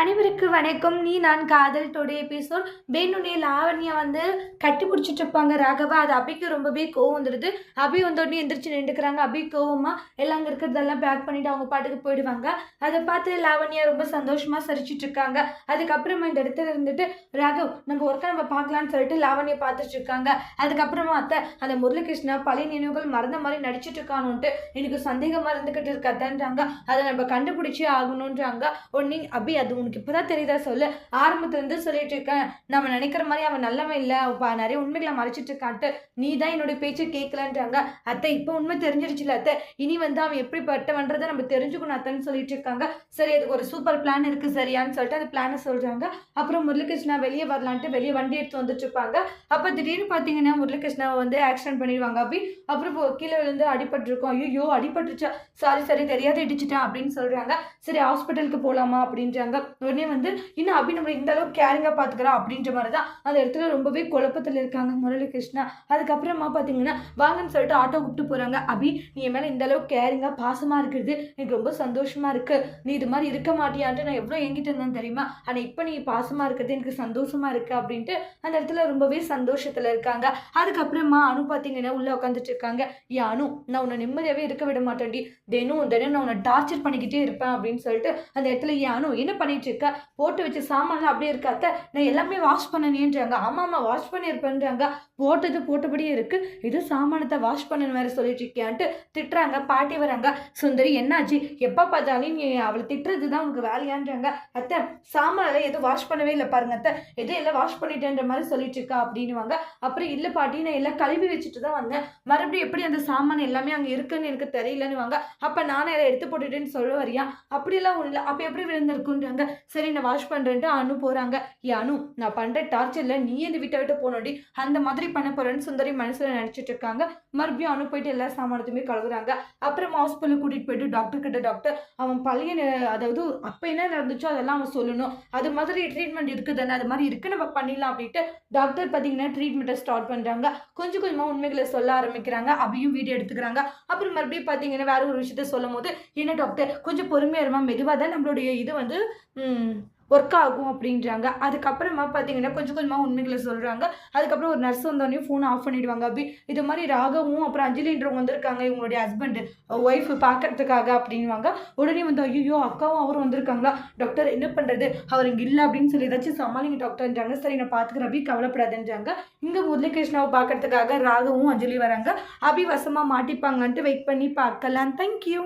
அனைவருக்கு வணக்கம். நீ நான் காதல் டுடே எபிசோட். வேணுனே லாவண்யா வந்து கட்டி பிடிச்சிட்டு இருப்பாங்க ராகவா. அது அபிக்கு ரொம்பவே கோவம் வந்துடுது அபி வந்தோடனே எந்திரிச்சு நின்றுக்கிறாங்க. அபி கோவமா எல்லாம் அங்கே இருக்கிறதெல்லாம் பேக் பண்ணிட்டு அவங்க பாட்டுக்கு போயிடுவாங்க. அதை பார்த்து லாவண்யா ரொம்ப சந்தோஷமா சிரிச்சிட்டு இருக்காங்க. அதுக்கப்புறமா இந்த இடத்துல இருந்துட்டு ராகவ் நம்ம ஒர்க்கை நம்ம பார்க்கலான்னு சொல்லிட்டு லாவண்யா பார்த்துட்டு இருக்காங்க. அதுக்கப்புறமா அத்தை அந்த முரளிகிருஷ்ணா பழைய நினைவுகள் மறந்த மாதிரி நடிச்சிட்டு இருக்கானுன்ட்டு எனக்கு சந்தேகமா இருந்துகிட்டு இருக்கத்தான்றாங்க அதை நம்ம கண்டுபிடிச்சே ஆகணுன்றாங்க. உடனே அபி அது உனக்கு இப்போதான் தெரியுதா சொல்லு? ஆரம்பத்துலேருந்து சொல்லிட்டு இருக்கேன். நம்ம நினைக்கிற மாதிரி அவன் நல்லவன் இல்லை. நிறைய உண்மைகளை மறைச்சிட்டு இருக்கான்ட்டு நீ தான் என்னுடைய பேச்சை கேட்கலான்றாங்க. அத்தை இப்போ உண்மை தெரிஞ்சிருச்சுல அத்தை. இனி வந்து அவன் எப்படிப்பட்டவன்றதை நம்ம தெரிஞ்சுக்கணும் அத்தைன்னு சொல்லிட்டு இருக்காங்க. சரி அதுக்கு ஒரு சூப்பர் பிளான் இருக்குது சரியான்னு சொல்லிட்டு அந்த பிளானை சொல்கிறாங்க அப்புறம் முரளிகிருஷ்ணா வெளியே வரலான்ட்டு வெளியே வண்டி எடுத்து வந்துட்டு இருப்பாங்க. அப்போ திடீர்னு பார்த்தீங்கன்னா முரளிகிருஷ்ணாவை வந்து ஆக்சிடென்ட் பண்ணிடுவாங்க அப்படி. அப்புறம் கீழே விழுந்து அடிபட்டிருக்கோம். ஐயோ அடிபட்டுருச்சா. சாரி சரி தெரியாத இடிச்சிட்டேன் அப்படின்னு சொல்கிறாங்க சரி ஹாஸ்பிட்டலுக்கு போகலாமா அப்படின்றாங்க. உடனே வந்து இன்னும் அபி நம்ம இந்த அளவுக்கு கேரிங்காக பார்த்துக்கிறோம் அப்படின்ற மாதிரி தான் அந்த இடத்துல ரொம்பவே குழப்பத்தில் இருக்காங்க முரளி கிருஷ்ணா அதுக்கப்புறமா பார்த்தீங்கன்னா வாங்கன்னு சொல்லிட்டு ஆட்டோ கூப்பிட்டு போகிறாங்க அபி நீ என் மேலே இந்த அளவுக்கு கேரிங்காக பாசமாக இருக்கிறது. எனக்கு ரொம்ப சந்தோஷமாக இருக்குது நீ இது மாதிரி இருக்க மாட்டியான்ட்டு நான் எவ்வளோ எங்கிட்ட இருந்தேன் தெரியுமா? ஆனால் இப்போ நீ பாசமாக இருக்கிறது எனக்கு சந்தோஷமாக இருக்குது அப்படின்ட்டு அந்த இடத்துல ரொம்பவே சந்தோஷத்தில் இருக்காங்க. அதுக்கப்புறமா அனு பார்த்தீங்கன்னா உள்ளே உட்காந்துட்டு இருக்காங்க. ஏ அனு நான் உன்னை நிம்மதியாகவே இருக்க விட மாட்டேன்டி. தினம் தினம் நான் உன்னை டார்ச்சர் பண்ணிக்கிட்டே இருப்பேன். அப்படின்னு சொல்லிட்டு அந்த இடத்துல ஏ அனு என்ன பண்ணிட்டு இருக்க போட்டு வச்ச சாமான்லாம் அப்படியே இருக்காத்த நான் எல்லாமே வாஷ் பண்ணனேன்றாங்க. ஆமாம் ஆமாம் வாஷ் பண்ணியிருப்பேன்றாங்க. போட்டது போட்டபடியே இருக்கு. இது சாமானத்தை வாஷ் பண்ணணும் வேறு சொல்லிட்டு இருக்கியான்ட்டு திட்டுறாங்க. பாட்டி வராங்க. சுந்தரி என்னாச்சு? எப்போ பார்த்தாலும் நீ அவளை திட்டுறது தான் உனக்கு வேலையான்றாங்க. அத்தை சாமானில் எதுவும் வாஷ் பண்ணவே இல்லை பாருங்க அத்தை. எதுவும் எல்லாம் வாஷ் பண்ணிட்டேன்ற மாதிரி சொல்லிட்டு இருக்கா அப்படின்னுவாங்க. அப்புறம் இல்லை பாட்டி நான் எல்லாம் கழுவி வச்சுட்டு தான் வந்தேன். மறுபடியும் எப்படி அந்த சாமான் எல்லாமே அங்கே இருக்குன்னு எனக்கு தெரியலன்னுவாங்க. அப்போ நானே அதை எடுத்து போட்டுட்டேன்னு சொல்ல வரியா அப்படிலாம் இல்லை. அப்போ எப்படி விழுந்திருக்குன்றாங்க சரி நான் வாஷ் பண்ணுறேன்ட்டு அனு போகிறாங்க ஏ அனு நான் பண்ணுற டார்ச்சரில் நீ இந்த வீட்டை விட்டு போனோடி? அந்த மாதிரி பண்ண போகிறேன்னு சுந்தரி மனசில் நினச்சிட்டு இருக்காங்க. மறுபடியும் அனு போயிட்டு எல்லா சாமானத்தையுமே கழுவுறாங்க. அப்புறம் ஹாஸ்பிட்டலுக்கு கூட்டிகிட்டு போயிட்டு டாக்டர் கிட்ட டாக்டர் அவன் பழைய அதாவது அப்போ என்ன நடந்துச்சோ அதெல்லாம் அவன் சொல்லணும். அது மாதிரி ட்ரீட்மெண்ட் இருக்குது தானே அது மாதிரி இருக்குது நம்ம பண்ணிடலாம் அப்படின்ட்டு டாக்டர் பார்த்தீங்கன்னா ட்ரீட்மெண்ட்டை ஸ்டார்ட் பண்ணுறாங்க கொஞ்சம் கொஞ்சமாக உண்மைகளை சொல்ல ஆரம்பிக்கிறாங்க. அப்படியும் வீடியோ எடுத்துக்கிறாங்க. அப்புறம் மறுபடியும் பார்த்தீங்கன்னா வேற ஒரு விஷயத்த சொல்லும் போது என்ன டாக்டர் கொஞ்சம் பொறுமையாக இருமா? மெதுவாக தான் நம்மளுடைய இது வந்து ஒர்க் ஆகும் அப்படின்றாங்க. அதுக்கப்புறமா பார்த்தீங்கன்னா கொஞ்சம் கொஞ்சமாக உண்மைகளை சொல்கிறாங்க அதுக்கப்புறம் ஒரு நர்ஸ் வந்தோடனே ஃபோனை ஆஃப் பண்ணிடுவாங்க. அப்படி இது மாதிரி ராகவும் அப்புறம் அஞ்சலின்றவங்க வந்திருக்காங்க இவங்களுடைய ஹஸ்பண்டு ஒய்ஃப் பார்க்கறதுக்காக அப்படின்வாங்க உடனே வந்து ஐயோ அக்காவும் அவரும் வந்திருக்காங்களா? டாக்டர் என்ன பண்ணுறது அவர் இங்கே இல்லை அப்படின்னு சொல்லி ஏதாச்சும் சமாளிங்க டாக்டர்ன்றாங்க சரி நான் பார்த்துக்கிறேன் அபி கவலைப்படாதுன்றாங்க. இங்கே முரளிகிருஷ்ணாவை பார்க்கறதுக்காக ராகவும் அஞ்சலி வராங்க. அபி வசமாக மாட்டிப்பாங்கன்ட்டு வெயிட் பண்ணி பார்க்கலாம். தேங்க்யூ